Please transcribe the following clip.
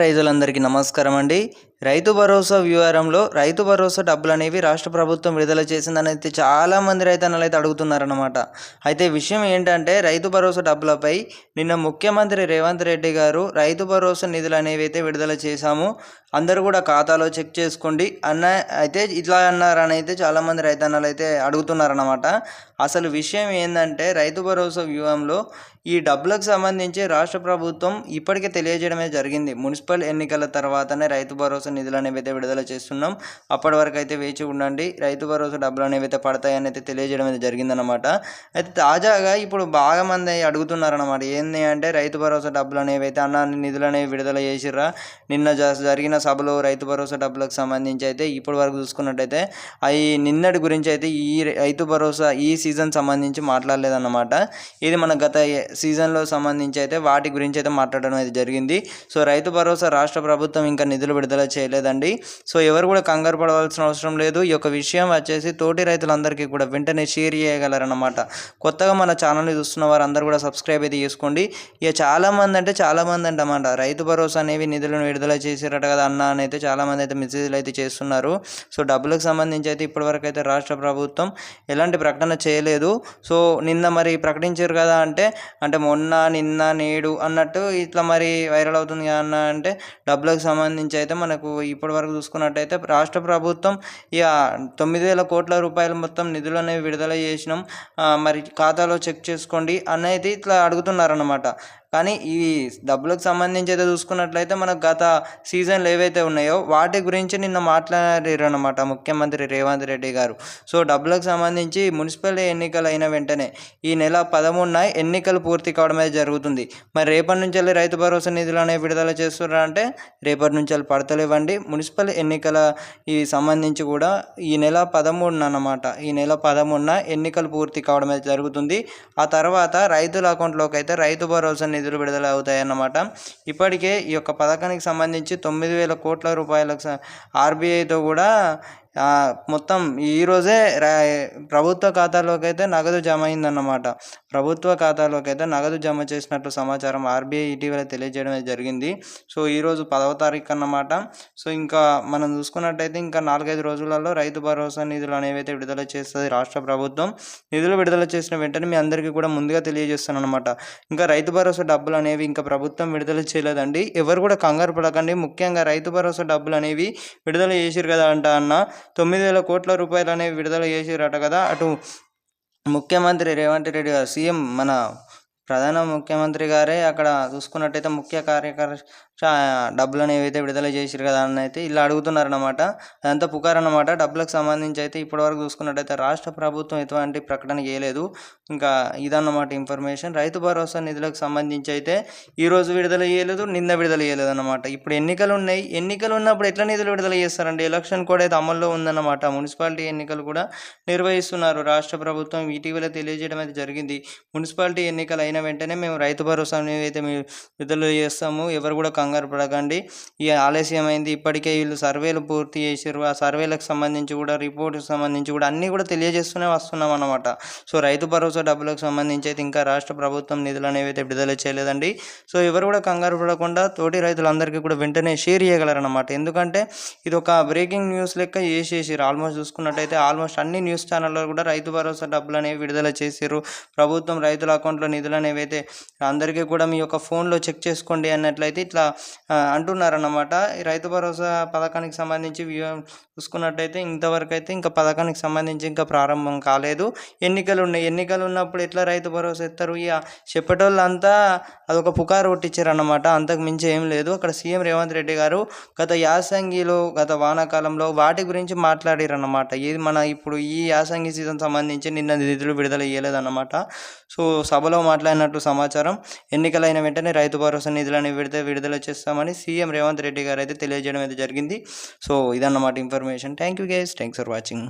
రైతులందరికీ నమస్కారం అండి రైతు భరోసా వ్యవహారంలో రైతు భరోసా డబ్బులు అనేవి రాష్ట్ర ప్రభుత్వం విడుదల చేసిందని అయితే చాలామంది రైతన్నలు అయితే అడుగుతున్నారన్నమాట. అయితే విషయం ఏంటంటే రైతు భరోసా డబ్బులపై నిన్న ముఖ్యమంత్రి రేవంత్ రెడ్డి గారు రైతు భరోసా నిధులు అనేవి అయితే విడుదల చేశాము అందరూ కూడా ఖాతాలో చెక్ చేసుకోండి అన్న అయితే ఇట్లా అన్నారని అయితే చాలామంది రైతన్నలు అయితే అడుగుతున్నారన్నమాట. అసలు విషయం ఏంటంటే రైతు భరోసా వ్యూహంలో ఈ డబ్బులకు సంబంధించి రాష్ట్ర ప్రభుత్వం ఇప్పటికే తెలియజేయడమే జరిగింది. మున్సిపల్ ఎన్నికల తర్వాతనే రైతు భరోసా నిధులు అనేవి అయితే విడుదల చేస్తున్నాం. అప్పటి వరకు అయితే వేచి ఉండండి. రైతు భరోసా డబ్బులు అనేవి అయితే పడతాయని అయితే తెలియజేయడం అయితే జరిగిందనమాట అయితే తాజాగా ఇప్పుడు బాగా మంది అడుగుతున్నారనమాట ఏంది అంటే రైతు భరోసా డబ్బులు అనేవి అయితే అన్న నిధులు అనేవి విడుదల చేసిర్రా. నిన్న జరిగిన సభలో రైతు భరోసా డబ్బులకు సంబంధించి అయితే ఇప్పటి వరకు చూసుకున్నట్టయితే అవి నిన్నటి గురించి అయితే ఈ రైతు భరోసా ఈ సీజన్ సంబంధించి మాట్లాడలేదన్నమాట. ఇది మన గత సీజన్లో సంబంధించి అయితే వాటి గురించి అయితే మాట్లాడడం అయితే జరిగింది. సో రైతు భరోసా రాష్ట్ర ప్రభుత్వం ఇంకా నిధులు విడుదల చేయలేదండి. సో ఎవరు కూడా కంగారు పడవలసిన అవసరం లేదు. ఈ యొక్క విషయం వచ్చేసి తోటి రైతులందరికీ కూడా వెంటనే షేర్ చేయగలరన్నమాట. కొత్తగా మన ఛానల్ని చూస్తున్న వారందరూ కూడా సబ్స్క్రైబ్ అయితే చేసుకోండి. ఇక చాలామంది అంటే చాలామంది అంటమాట రైతు భరోసా అనేవి నిధులను విడుదల చేసారట కదా అన్న అని అయితే చాలామంది అయితే మెసేజ్లు అయితే చేస్తున్నారు. సో డబ్బులకు సంబంధించి అయితే ఇప్పటివరకు అయితే రాష్ట్ర ప్రభుత్వం ఎలాంటి ప్రకటన చేయలేదు. సో నిన్న మరి ప్రకటించారు కదా అంటే అంటే మొన్న నిన్న నేడు అన్నట్టు ఇట్లా మరి వైరల్ అవుతుంది కదా అన్న అంటే డబ్బులకు సంబంధించి అయితే మనకు ఇప్పటి వరకు చూసుకున్నట్టయితే రాష్ట్ర ప్రభుత్వం ఇక తొమ్మిది వేల కోట్ల రూపాయలు మొత్తం నిధులు అనేవి విడుదల చేసినాం. మరి ఖాతాలో చెక్ చేసుకోండి అనేది ఇట్లా అడుగుతున్నారన్నమాట. కానీ ఈ డబ్బులకు సంబంధించి అయితే చూసుకున్నట్లయితే మనకు గత సీజన్లు ఏవైతే ఉన్నాయో వాటి గురించి నిన్న మాట్లాడారు అనమాట ముఖ్యమంత్రి రేవంత్ రెడ్డి గారు. సో డబ్బులకు సంబంధించి మున్సిపల్ ఎన్నికలు అయిన వెంటనే ఈ నెల పదమూడున ఎన్నికలు పూర్తి కావడం అయితే జరుగుతుంది. మరి రేపటి నుంచి వెళ్ళి రైతు భరోసా నిధులు అనేవి విడుదల చేస్తున్నారంటే రేపటి నుంచి వెళ్ళి పడతలేవండి. మున్సిపల్ ఎన్నికల ఈ సంబంధించి కూడా ఈ నెల పదమూడున అనమాట ఈ నెల పదమూడున ఎన్నికలు పూర్తి కావడం అయితే జరుగుతుంది. ఆ తర్వాత రైతుల అకౌంట్లోకి అయితే రైతు భరోసా నిధులు విడుదల అవుతాయన్నమాట. ఇప్పటికే ఈ యొక్క పథకానికి సంబంధించి తొమ్మిది వేల కోట్ల రూపాయలకు ఆర్బీఐతో కూడా మొత్తం ఈరోజే ప్రభుత్వ ఖాతాలోకి అయితే నగదు జమ అయిందన్నమాట. ప్రభుత్వ ఖాతాలోకి అయితే నగదు జమ చేసినట్లు సమాచారం ఆర్బీఐ ఇటీవల తెలియజేయడం జరిగింది. సో ఈరోజు పదవ తారీఖు అన్నమాట. సో ఇంకా మనం చూసుకున్నట్టయితే ఇంకా నాలుగైదు రోజులలో రైతు భరోసా నిధులు అనేవి అయితే విడుదల చేస్తుంది రాష్ట్ర ప్రభుత్వం. నిధులు విడుదల చేసిన వెంటనే మీ అందరికీ కూడా ముందుగా తెలియజేస్తాను అనమాట ఇంకా రైతు భరోసా డబ్బులు అనేవి ఇంకా ప్రభుత్వం విడుదల చేయలేదండి. ఎవరు కూడా కంగారు పడకండి. ముఖ్యంగా రైతు భరోసా డబ్బులు అనేవి విడుదల చేసిరు కదా అంట అన్న. తొమ్మిది వేల కోట్ల రూపాయలు అనేవి విడుదల చేసిరట కదా. అటు ముఖ్యమంత్రి రేవంత్ రెడ్డి గారు సీఎం మన ప్రధాన ముఖ్యమంత్రి గారే అక్కడ చూసుకున్నట్టయితే ముఖ్య కార్యకర డబ్బులను అయితే విడుదల చేసిరు కదా అని అయితే ఇలా అడుగుతున్నారనమాట అదంతా పుకారు అనమాట డబ్బులకు సంబంధించి అయితే ఇప్పటివరకు చూసుకున్నట్టయితే రాష్ట్ర ప్రభుత్వం ఎటువంటి ప్రకటన చేయలేదు. ఇంకా ఇదన్నమాట ఇన్ఫర్మేషన్. రైతు భరోసా నిధులకు సంబంధించి అయితే ఈరోజు విడుదల చేయలేదు నిన్న విడుదల చేయలేదు అనమాట ఇప్పుడు ఎన్నికలు ఉన్నాయి ఎన్నికలు ఉన్నప్పుడు ఎట్లా నిధులు విడుదల చేస్తారండి? ఎలక్షన్ కూడా అయితే అమల్లో ఉందన్నమాట. మున్సిపాలిటీ ఎన్నికలు కూడా నిర్వహిస్తున్నారు. రాష్ట్ర ప్రభుత్వం ఇటీవల తెలియజేయడం అయితే జరిగింది. మున్సిపాలిటీ ఎన్నికలు అయిన వెంటనే మేము రైతు భరోసా అయితే మేము విడుదల చేస్తాము. ఎవరు కూడా కంగారు పడకండి. ఈ ఆలస్యమైంది ఇప్పటికే వీళ్ళు సర్వేలు పూర్తి చేసారు ఆ సర్వేలకు సంబంధించి కూడా రిపోర్ట్కి సంబంధించి కూడా అన్నీ కూడా తెలియజేస్తూనే వస్తున్నాం అనమాట సో రైతు భరోసా డబ్బులకు సంబంధించి అయితే ఇంకా రాష్ట్ర ప్రభుత్వం నిధులు అనేవి అయితే విడుదల చేయలేదండి. సో ఎవరు కూడా కంగారు పడకుండా తోటి రైతులందరికీ కూడా వెంటనే షేర్ చేయగలరనమాట ఎందుకంటే ఇది ఒక బ్రేకింగ్ న్యూస్ లెక్క చేసేసారు ఆల్మోస్ట్ చూసుకున్నట్టయితే ఆల్మోస్ట్ అన్ని న్యూస్ ఛానల్లో కూడా రైతు భరోసా డబ్బులు అనేవి విడుదల చేసారు ప్రభుత్వం రైతుల అకౌంట్లో నిధులు అనేవి అయితే అందరికీ కూడా మీ యొక్క ఫోన్లో చెక్ చేసుకోండి అన్నట్లయితే ఇట్లా అంటున్నారన్నమాట. ఈ రైతు భరోసా పథకానికి సంబంధించి చూసుకున్నట్టయితే ఇంతవరకు అయితే ఇంకా పథకానికి సంబంధించి ఇంకా ప్రారంభం కాలేదు. ఎన్నికలు ఉన్నాయి ఎన్నికలు ఉన్నప్పుడు ఎట్లా రైతు భరోసా ఇస్తారు ఇక చెప్పేటోళ్ళంతా అదొక పుకారు కొట్టించారన్నమాట. అంతకు మించి ఏం లేదు. అక్కడ సీఎం రేవంత్ రెడ్డి గారు గత యాసంగిలో గత వానాకాలంలో వాటి గురించి మాట్లాడారన్నమాట. ఇది మన ఇప్పుడు ఈ యాసంగి సీజన్ సంబంధించి నిన్న నిధులు విడుదల చేయలేదన్నమాట సో సభలో మాట్లాడినట్టు సమాచారం ఎన్నికలైన వెంటనే రైతు భరోసా నిధులని విడుదల విడుదల చేస్తామని సీఎం రేవంత్ రెడ్డి గారు అయితే తెలియజేయడం అయితే జరిగింది. సో ఇదన్నమాట information thank you guys thanks for watching